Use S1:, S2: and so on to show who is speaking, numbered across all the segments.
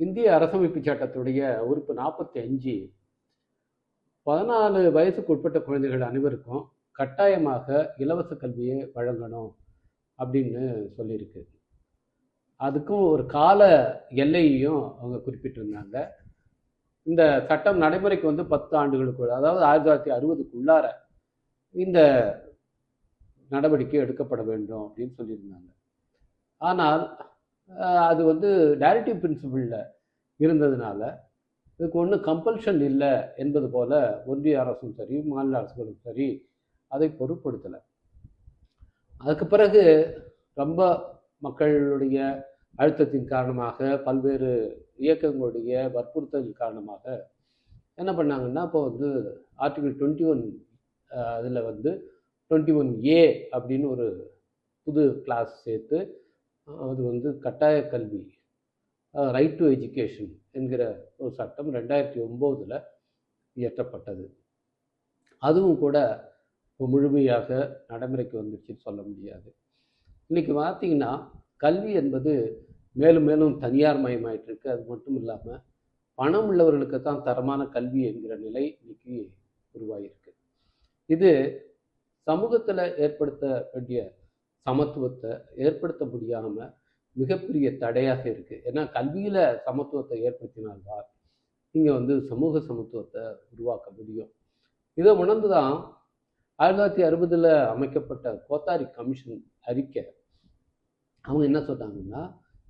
S1: இந்திய அரசமைப்பு சட்டத்துடைய உறுப்பு நாற்பத்தி அஞ்சு பதினாலு வயசுக்கு உட்பட்ட குழந்தைகள் அனைவருக்கும் கட்டாயமாக இலவச கல்வியை வழங்கணும் அப்படின்னு சொல்லியிருக்கு. அதுக்கும் ஒரு கால எல்லையையும் அவங்க குறிப்பிட்டிருந்தாங்க. இந்த சட்டம் நடைமுறைக்கு வந்து பத்து ஆண்டுகளுக்குள்ள அதாவது ஆயிரத்தி தொள்ளாயிரத்தி அறுபதுக்குள்ளார இந்த நடவடிக்கை எடுக்கப்பட வேண்டும் அப்படின்னு சொல்லியிருந்தாங்க. ஆனால் அது வந்து டைரக்டிவ் பிரின்சிபிளில் இருந்ததுனால இதுக்கு ஒன்றும் கம்பல்ஷன் இல்லை என்பது போல ஒன்றிய அரசும் சரி மாநில அரசுகளும் சரி அதை பொருட்படுத்தலை. அதுக்கு பிறகு ரொம்ப மக்களுடைய அழுத்தத்தின் காரணமாக பல்வேறு இயக்கங்களுடைய வற்புறுத்தலின் காரணமாக என்ன பண்ணாங்கன்னா இப்போ வந்து ஆர்டிகிள் டுவெண்ட்டி ஒன் அதில் வந்து டுவெண்ட்டி ஒன் ஏ அப்படின்னு ஒரு புது கிளாஸ் சேர்த்து அது வந்து கட்டாய கல்வி ரைட் டு எஜுகேஷன் என்கிற ஒரு சட்டம் ரெண்டாயிரத்தி ஒம்போதில் இயற்றப்பட்டது. அதுவும் கூட முழுமையாக நடைமுறைக்கு வந்துச்சுன்னு சொல்ல முடியாது. இன்றைக்கி பார்த்தீங்கன்னா கல்வி என்பது மேலும் மேலும் தனியார் மயமாயிட்டு இருக்கு அது மட்டும் இல்லாமல் பணம் உள்ளவர்களுக்கு தான் தரமான கல்வி என்கிற நிலை இன்னைக்கு உருவாகியிருக்கு இது சமூகத்தில் ஏற்படுத்த வேண்டிய சமத்துவத்தை ஏற்படுத்த முடியாமல் மிகப்பெரிய தடையாக இருக்குது ஏன்னா கல்வியில் சமத்துவத்தை ஏற்படுத்தினால்தான் இங்கே வந்து சமூக சமத்துவத்தை உருவாக்க முடியும். இதை உணர்ந்து தான் ஆயிரத்தி தொள்ளாயிரத்தி அறுபதில் அமைக்கப்பட்ட கோத்தாரி கமிஷன் அறிக்கை. அவங்க என்ன சொன்னாங்கன்னா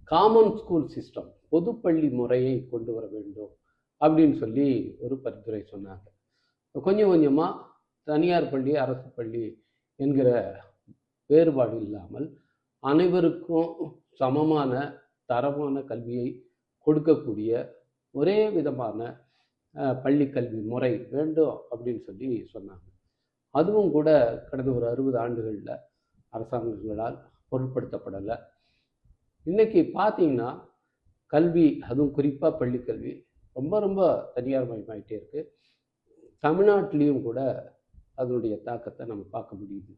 S1: காமன் ஸ்கூல் சிஸ்டம் பொதுப்பள்ளி முறையை கொண்டு வர வேண்டும் அப்படின்னு சொல்லி ஒரு பரிந்துரை சொன்னாங்க. கொஞ்சம் கொஞ்சமாக தனியார் பள்ளி அரசு பள்ளி என்கிற வேறுபாடு இல்லாமல் அனைவருக்கும் சமமான தரமான கல்வியை கொடுக்கக்கூடிய ஒரே விதமான பள்ளி கல்வி முறை வேண்டும் அப்படின்னு சொல்லி சொன்னாங்க. அதுவும் கூட கடந்த ஒரு அறுபது ஆண்டுகளில் அரசாங்கங்களால் பொருட்படுத்தப்படலை. இன்னைக்கு பார்த்தீங்கன்னா கல்வி அதுவும் குறிப்பாக பள்ளிக்கல்வி ரொம்ப ரொம்ப தனியார் மயமாயிட்டே இருக்குது தமிழ்நாட்டிலையும் கூட அதனுடைய தாக்கத்தை நம்ம பார்க்க முடியுது.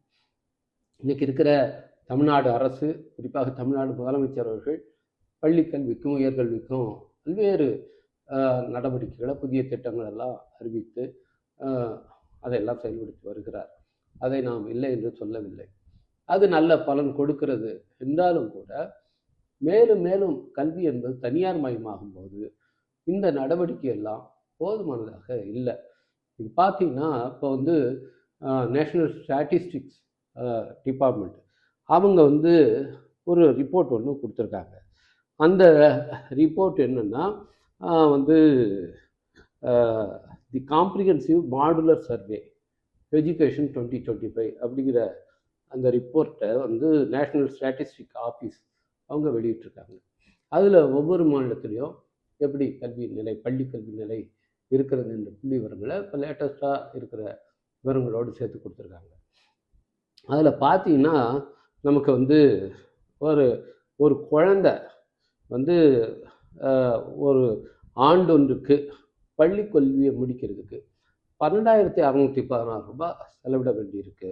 S1: இன்றைக்கி இருக்கிற தமிழ்நாடு அரசு குறிப்பாக தமிழ்நாடு முதலமைச்சர் அவர்கள் பள்ளி கல்விக்கும் உயர்கல்விக்கும் பல்வேறு நடவடிக்கைகளை புதிய திட்டங்கள் எல்லாம் அறிவித்து அதையெல்லாம் செயல்படுத்தி வருகிறார். அதை நாம் இல்லை என்று சொல்லவில்லை. அது நல்ல பலன் கொடுக்கிறது என்றாலும் கூட மேலும் மேலும் கல்வி என்பது தனியார் மயமாகும் போது இந்த நடவடிக்கை எல்லாம் போதுமானதாக இல்லை. பார்த்தீங்கன்னா இப்போ வந்து நேஷ்னல் ஸ்டாட்டிஸ்டிக்ஸ் டிபார்ட்மெண்ட் அவங்க வந்து ஒரு ரிப்போர்ட் ஒன்று கொடுத்துருக்காங்க. அந்த ரிப்போர்ட் என்னென்னா வந்து the comprehensive modular survey education twenty twenty five அப்படிங்கிற அந்த ரிப்போர்ட்டை வந்து நேஷ்னல் ஸ்டாட்டிஸ்டிக் ஆஃபீஸ் அவங்க வெளியிட்ருக்காங்க அதில் ஒவ்வொரு மாநிலத்திலையும் எப்படி கல்வி நிலை பள்ளி கல்வி நிலை இருக்கிறது என்ற புள்ளி விவரங்களை இப்போ லேட்டஸ்ட்டாக இருக்கிற விவரங்களோடு சேர்த்து கொடுத்துருக்காங்க. அதில் பார்த்தீங்கன்னா நமக்கு வந்து ஒரு ஒரு குழந்த வந்து ஒரு ஒரு ஆண்டொன்றுக்கு பள்ளி கல்வியை முடிக்கிறதுக்கு பன்னெண்டாயிரத்தி அறநூற்றி பதினாறு ரூபாய் செலவிட வேண்டியிருக்கு.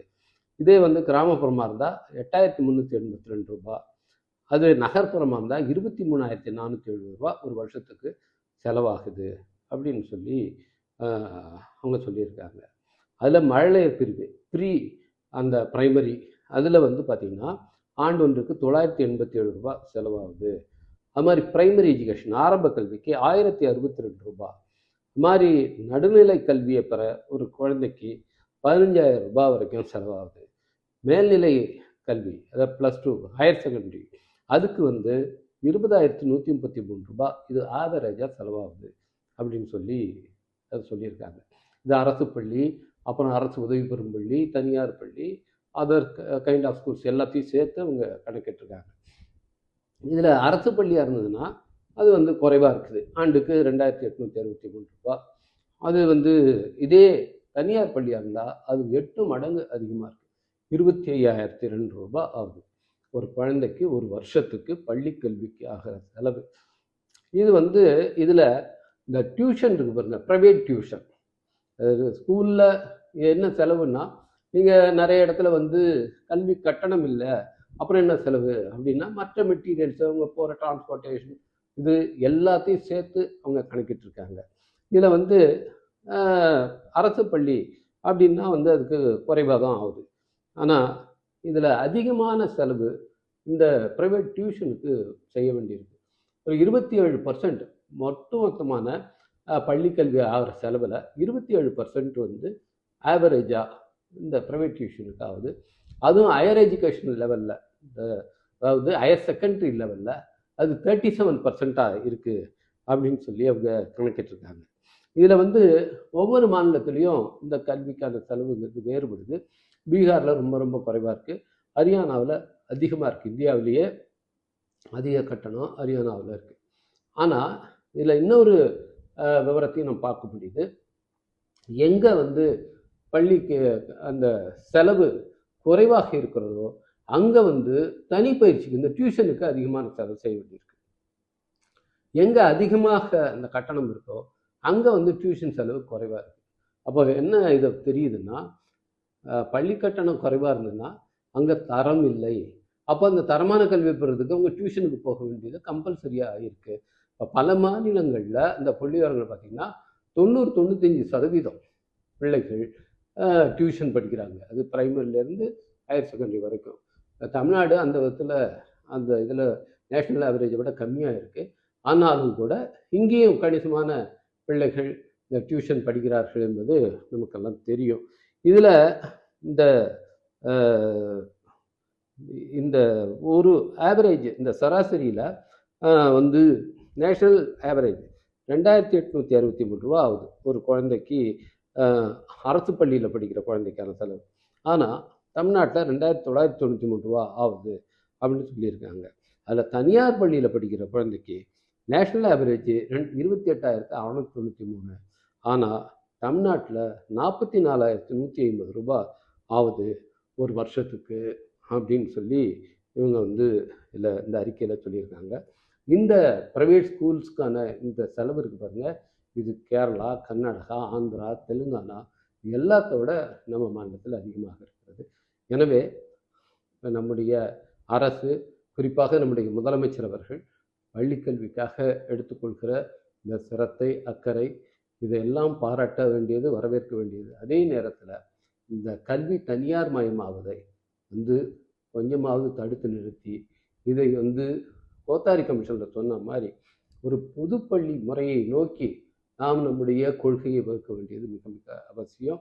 S1: இதே வந்து கிராமப்புறமாக இருந்தால் எட்டாயிரத்தி முந்நூற்றி எண்பத்தி ரெண்டு ரூபாய் அது நகர்ப்புறமாக இருந்தால் இருபத்தி மூணாயிரத்தி நானூற்றி எழுபது ரூபா ஒரு வருஷத்துக்கு செலவாகுது அப்படின்னு சொல்லி அவங்க சொல்லியிருக்காங்க. அதில் மழலையர் பிரிவு ப்ரீ அந்த பிரைமரி அதில் வந்து பார்த்திங்கன்னா ஆண்டு ஒன்றுக்கு தொள்ளாயிரத்தி எண்பத்தி ஏழு ரூபா செலவாகுது. அது மாதிரி பிரைமரி எஜுகேஷன் ஆரம்ப கல்விக்கு ஆயிரத்தி அறுபத்தி ரெண்டு ரூபா. இது மாதிரி நடுநிலை கல்வியை பெற ஒரு குழந்தைக்கு பதினஞ்சாயிரம் ரூபாய் வரைக்கும் செலவாகுது. மேல்நிலை கல்வி அதாவது ப்ளஸ் டூ ஹையர் செகண்டரி அதுக்கு வந்து இருபதாயிரத்தி நூற்றி முப்பத்தி மூணு ரூபாய். இது ஆவரேஜாக செலவாகுது அப்படின்னு சொல்லி அது சொல்லியிருக்காங்க. இது அரசு பள்ளி அப்புறம் அரசு உதவி பெறும் பள்ளி தனியார் பள்ளி அதர் கைண்ட் ஆஃப் ஸ்கூல்ஸ் எல்லாத்தையும் சேர்த்து அவங்க கணக்கிட்டுருக்காங்க. இதில் அரசு பள்ளியாக இருந்ததுன்னா அது வந்து குறைவாக இருக்குது. ஆண்டுக்கு ரெண்டாயிரத்தி எட்நூற்றி அறுபத்தி மூணு ரூபா. அது வந்து இதே தனியார் பள்ளியாக இருந்தால் அது எட்டு மடங்கு அதிகமாக இருக்குது இருபத்தி ஐயாயிரத்தி ரெண்டு ரூபாய் ஆகுது. ஒரு குழந்தைக்கு ஒரு வருஷத்துக்கு பள்ளி கல்விக்கு ஆகிற செலவு. இது வந்து இதில் இந்த டியூஷன் இருக்கு பாருங்க ப்ரைவேட் டியூஷன் ஸ்கூலில் என்ன செலவுன்னா நீங்கள் நிறைய இடத்துல வந்து கல்வி கட்டணம் இல்லை அப்புறம் என்ன செலவு? அப்படின்னா மற்ற மெட்டீரியல்ஸ் அவங்க போகிற டிரான்ஸ்போர்ட்டேஷன் இது எல்லாத்தையும் சேர்த்து அவங்க கணக்கிட்டு இருக்காங்க. இதில் வந்து அரசு பள்ளி அப்படின்னா வந்து அதுக்கு குறைவாக தான் ஆகுது. ஆனால் இதில் அதிகமான செலவு இந்த ப்ரைவேட் டியூஷனுக்கு செய்ய வேண்டியிருக்கு. ஒரு இருபத்தி ஏழு பர்சன்ட் மொத்த மொத்தமான பள்ளிக்கல்வி ஆகிற செலவில் இருபத்தி ஏழு பர்சன்ட் வந்து ஆவரேஜாக இந்த ப்ரைவேட் டியூஷனுக்கு ஆகுது அதுவும் ஹையர் எஜுகேஷன் லெவலில் அதாவது ஹையர் செகண்டரி லெவலில் அது தேர்ட்டி செவன் பர்சண்ட்டாக இருக்குது அப்படின்னு சொல்லி அவங்க கணக்கிட்டிருக்காங்க. இதில் வந்து ஒவ்வொரு மாநிலத்திலையும் இந்த கல்விக்கான செலவுங்கிறது வேறுபடுது. பீகாரில் ரொம்ப ரொம்ப குறைவாக இருக்குது ஹரியானாவில் அதிகமாக இருக்குது இந்தியாவிலேயே அதிக கட்டணம் ஹரியானாவில் இருக்குது ஆனால் இதில் இன்னொரு விவரத்தையும் நம்ம பார்க்க முடியுது. எங்கே வந்து பள்ளிக்கு அந்த செலவு குறைவாக இருக்கிறதோ அங்கே வந்து தனி பயிற்சிக்கு இந்த டியூஷனுக்கு அதிகமான செலவு செய்ய வேண்டியிருக்கு. எங்கே அதிகமாக அந்த கட்டணம் இருக்கோ அங்கே வந்து டியூஷன் செலவு குறைவாக இருக்குது அப்போ என்ன இது தெரியுதுன்னா பள்ளி கட்டணம் குறைவாக இருந்ததுன்னா அங்கே தரம் இல்லை. அப்போ அந்த தரமான கல்வி பெறுறதுக்கு அவங்க டியூஷனுக்கு போக வேண்டியது கம்பல்சரியாக இருக்குது இப்போ பல மாநிலங்களில் இந்த புள்ளிவிவரங்கள் பார்த்திங்கன்னா தொண்ணூறு தொண்ணூத்தஞ்சு சதவீதம் பிள்ளைகள் டியூஷன் படிக்கிறாங்க. அது ப்ரைமரிலேருந்து ஹையர் செகண்டரி வரைக்கும். தமிழ்நாடு அந்த விதத்தில் அந்த இதில் நேஷ்னல் ஆவரேஜை விட கம்மியாக இருக்குது ஆனாலும் கூட இங்கேயும் கணிசமான பிள்ளைகள் இந்த டியூஷன் படிக்கிறார்கள் என்பது நமக்கெல்லாம் தெரியும். இதில் இந்த இந்த ஒரு ஆவரேஜ் இந்த சராசரியில் வந்து நேஷ்னல் ஆவரேஜ் ரெண்டாயிரத்தி எட்நூற்றி அறுபத்தி மூணு ரூபா ஆகுது. ஒரு குழந்தைக்கு அரசு பள்ளியில் படிக்கிற குழந்தைக்கான செலவு. ஆனால் தமிழ்நாட்டில் ரெண்டாயிரத்தி தொள்ளாயிரத்தி தொண்ணூற்றி மூணு ரூபா ஆகுது அப்படின்னு சொல்லியிருக்காங்க. அதில் தனியார் பள்ளியில் படிக்கிற குழந்தைக்கு நேஷ்னல் ஆவரேஜ் ரெண்டு இருபத்தி எட்டாயிரத்து அறநூற்றி தொண்ணூற்றி மூணு. ஆனால் தமிழ்நாட்டில் நாற்பத்தி நாலாயிரத்து நூற்றி ஐம்பது ரூபா ஆகுது ஒரு வருஷத்துக்கு அப்படின்னு சொல்லி இவங்க வந்து இதில் இந்த அறிக்கையில் சொல்லியிருக்காங்க. இந்த ப்ரைவேட் ஸ்கூல்ஸ்க்கான இந்த செலவு இருக்குது பாருங்கள் இது கேரளா கர்நாடகா ஆந்திரா தெலுங்கானா இது நம்ம மாநிலத்தில் அதிகமாக இருக்கிறது. எனவே நம்முடைய அரசு குறிப்பாக நம்முடைய முதலமைச்சர் அவர்கள் பள்ளிக்கல்விக்காக எடுத்துக்கொள்கிற இந்த சிரத்தை அக்கறை இதையெல்லாம் பாராட்ட வேண்டியது வரவேற்க வேண்டியது. அதே நேரத்தில் இந்த கல்வி தனியார் மயமாவதை வந்து கொஞ்சமாவது தடுத்து நிறுத்தி இதை வந்து கோத்தாரி கமிஷனில் சொன்ன மாதிரி ஒரு பொதுப்பள்ளி முறையை நோக்கி நாம் நம்முடைய கொள்கையை வகுக்க வேண்டியது மிக மிக அவசியம்.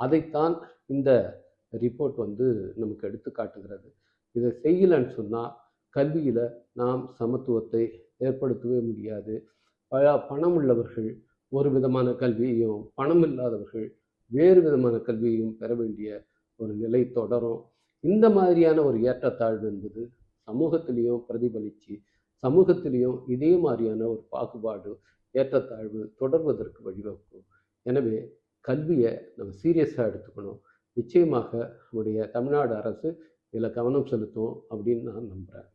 S1: அதைத்தான் இந்த ரிப்போர்ட் வந்து நமக்கு எடுத்து காட்டுகிறது. இதை செய்யலைன்னு சொன்னால் கல்வியில் நாம் சமத்துவத்தை ஏற்படுத்தவே முடியாது. பல பணம் உள்ளவர்கள் ஒரு விதமான கல்வியையும் பணம் இல்லாதவர்கள் வேறு விதமான கல்வியையும் பெற வேண்டிய ஒரு நிலை தொடரும். இந்த மாதிரியான ஒரு ஏற்றத்தாழ்வு என்பது சமூகத்திலையும் பிரதிபலித்து சமூகத்திலையும் இதே மாதிரியான ஒரு பாகுபாடு ஏற்றத்தாழ்வு தொடர்வதற்கு வழிவகுக்கும். எனவே கல்வியை நம்ம சீரியஸாக எடுத்துக்கணும். நிச்சயமாக நம்முடைய தமிழ்நாடு அரசு இதில் கவனம் செலுத்தும் அப்படின்னு நான் நம்புகிறேன்